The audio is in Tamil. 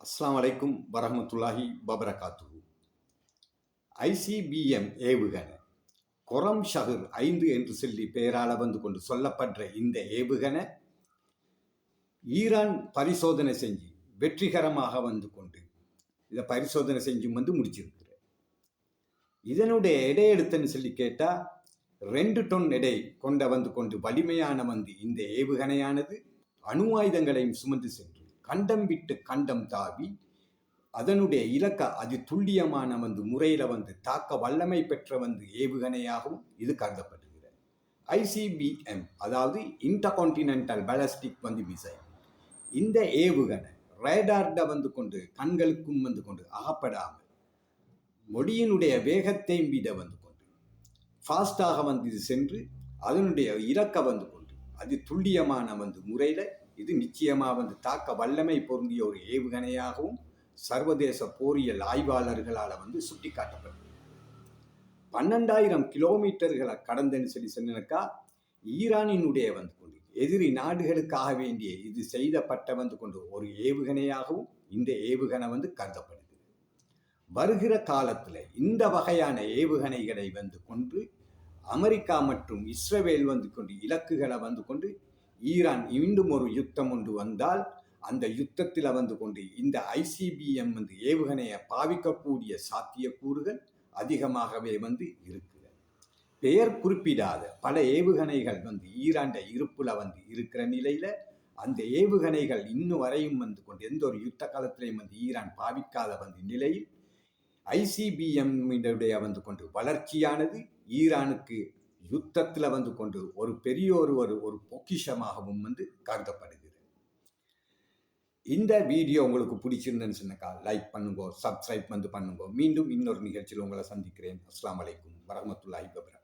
அஸ்லாம் அலைக்கும் வரமத்துல்லாஹி பபரகாத்து ஐசிபிஎம் ஏவுகணை. கொரம் ஷஹர் ஐந்து என்று சொல்லி பெயரால் வந்து கொண்டு சொல்லப்படுற இந்த ஏவுகணை ஈரான் பரிசோதனை செஞ்சு வெற்றிகரமாக வந்து கொண்டு இதை பரிசோதனை செஞ்சு வந்து முடிச்சிருக்கிற இதனுடைய எடை எடுத்துன்னு சொல்லி கேட்டால் ரெண்டு டொன் எடை கொண்ட வந்து கொண்டு வலிமையான வந்து இந்த ஏவுகணையானது அணு ஆயுதங்களையும் சுமந்து சென்று கண்டம் விட்டு கண்டம் தாவி அதனுடைய இலக்க அது துல்லியமான வந்து முறையில் வந்து தாக்க வல்லமை பெற்ற வந்து ஏவுகணையாகவும் இது கருதப்படுகிறது. ஐசிபிஎம் அதாவது இன்டர்கான்டினென்டல் பேலஸ்டிக் வந்து மிசைல் இந்த ஏவுகணை ரேடார்ட வந்து கொண்டு கண்களுக்கும் வந்து கொண்டு அகப்படாமல் மொழியினுடைய வேகத்தை விட வந்து கொண்டு ஃபாஸ்டாக வந்து இது சென்று அதனுடைய இலக்க வந்து கொண்டு அது துல்லியமான வந்து முறையில் இது நிச்சயமாக வந்து தாக்க வல்லமை பொருந்திய ஒரு ஏவுகணையாகவும் சர்வதேச போரியல் ஆய்வாளர்களால் வந்து சுட்டி காட்டப்பட்டது பன்னெண்டாயிரம் கிலோமீட்டர்களை கடந்தன்னு சொல்லி சொன்னாக்கா ஈரானினுடைய வந்து கொண்டு எதிரி நாடுகளுக்காக வேண்டிய இது செய்தப்பட்ட வந்து கொண்டு ஒரு ஏவுகணையாகவும் இந்த ஏவுகணை வந்து கருதப்படுது. வருகிற காலத்தில் இந்த வகையான ஏவுகணைகளை வந்து கொண்டு அமெரிக்கா மற்றும் இஸ்ரேல் வந்து கொண்டு இலக்குகளை வந்து கொண்டு ஈரான் மீண்டும் ஒரு யுத்தம் ஒன்று வந்தால் அந்த யுத்தத்தில் வந்து கொண்டு இந்த ஐசிபிஎம் வந்து ஏவுகணையை பாவிக்கக்கூடிய சாத்தியக்கூறுகள் அதிகமாகவே வந்து இருக்குது பெயர் குறிப்பிடாத பல ஏவுகணைகள் வந்து ஈராண்ட இருப்புல வந்து இருக்கிற நிலையில அந்த ஏவுகணைகள் இன்னும் வரையும் வந்து கொண்டு எந்த ஒரு யுத்த காலத்திலையும் வந்து ஈரான் பாவிக்காத வந்து நிலையில் ஐசிபிஎம் வந்து கொண்டு வளர்ச்சியானது ஈரானுக்கு யுத்தத்தில் வந்து கொண்டு ஒரு பெரிய ஒரு ஒரு ஒரு பொக்கிஷமாகவும் வந்து கருதப்படுகிறது. இந்த வீடியோ உங்களுக்கு பிடிச்சிருந்தேன்னு சொன்னக்கா லைக் பண்ணுங்க சப்ஸ்கிரைப் வந்து பண்ணுங்க. மீண்டும் இன்னொரு நிகழ்ச்சியில் உங்களை சந்திக்கிறேன். அஸ்லாம் வலைக்கும் வரமத்துல்லாஹி வபரகாத்துஹு.